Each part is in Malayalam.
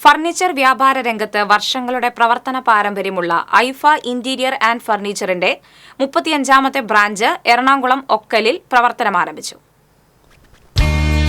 ഫർണിച്ചർ വ്യാപാര രംഗത്ത് വർഷങ്ങളുടെ പ്രവർത്തന പാരമ്പര്യമുള്ള ഐഫ ഇന്റീരിയർ ആൻഡ് ഫർണിച്ചറിന്റെ മുപ്പത്തിയഞ്ചാമത്തെ ബ്രാഞ്ച് എറണാകുളം ഒക്കലിൽ പ്രവർത്തനം ആരംഭിച്ചു.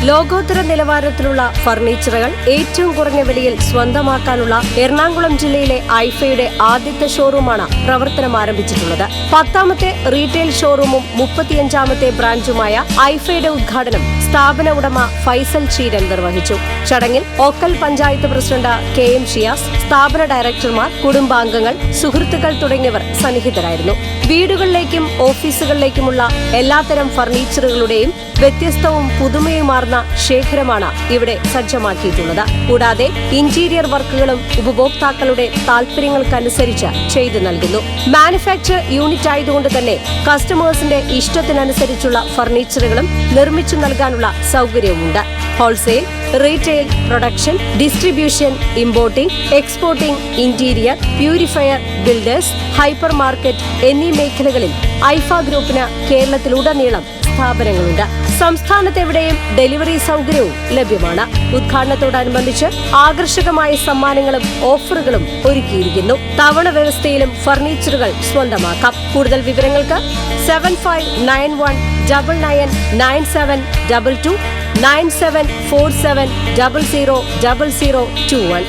ലോകോത്തര നിലവാരത്തിലുള്ള ഫർണിച്ചറുകൾ ഏറ്റവും കുറഞ്ഞ വിലയിൽ സ്വന്തമാക്കാനുള്ള എറണാകുളം ജില്ലയിലെ ഐഫയുടെ ആദ്യത്തെ ഷോറൂമാണ് പ്രവർത്തനം ആരംഭിച്ചിട്ടുള്ളത്. പത്താമത്തെ റീറ്റെയിൽ ഷോറൂമും മുപ്പത്തിയഞ്ചാമത്തെ ബ്രാഞ്ചുമായ ഐഫയുടെ ഉദ്ഘാടനം സ്ഥാപന ഉടമ ഫൈസൽ ചീരൻ നിർവഹിച്ചു. ചടങ്ങിൽ Okkal panchayat president K M Shiyas സ്ഥാപന ഡയറക്ടർമാർ കുടുംബാംഗങ്ങൾ സുഹൃത്തുക്കൾ തുടങ്ങിയവർ സന്നിഹിതരായിരുന്നു. വീടുകളിലേക്കും ഓഫീസുകളിലേക്കുമുള്ള എല്ലാത്തരം ഫർണിച്ചറുകളുടെയും വ്യത്യസ്തവും പുതുമയുമാർന്ന ശേഖരമാണ് ഇവിടെ സജ്ജമാക്കിയിട്ടുള്ളത്. കൂടാതെ ഇന്റീരിയർ വർക്കുകളും ഉപഭോക്താക്കളുടെ താൽപര്യങ്ങൾക്കനുസരിച്ച് ചെയ്തു നൽകുന്നു. മാനുഫാക്ചർ യൂണിറ്റ് ആയതുകൊണ്ട് തന്നെ കസ്റ്റമേഴ്സിന്റെ ഇഷ്ടത്തിനനുസരിച്ചുള്ള ഫർണിച്ചറുകളും നിർമ്മിച്ചു നൽകാനുള്ള സൗകര്യവുമുണ്ട്. Wholesale retail production distribution importing exporting interior purifier builders hypermarket എന്നീ മേഖലകളിൽ ഐഫ ഗ്രൂപ്പിന് കേരളത്തിലുടനീളം സ്ഥാപനങ്ങളുണ്ട്. സംസ്ഥാനത്തെവിടെയും ഡെലിവറി സൗകര്യവും ലഭ്യമാണ്. ഉദ്ഘാടനത്തോടനുബന്ധിച്ച് ആകർഷകമായ സമ്മാനങ്ങളും ഓഫറുകളും ഒരുക്കിയിരിക്കുന്നു. തവണ വ്യവസ്ഥയിലും ഫർണിച്ചറുകൾ സ്വന്തമാക്കാം. കൂടുതൽ വിവരങ്ങൾക്ക് seven five nine one double nine nine seven double two nine seven four seven double zero double zero two one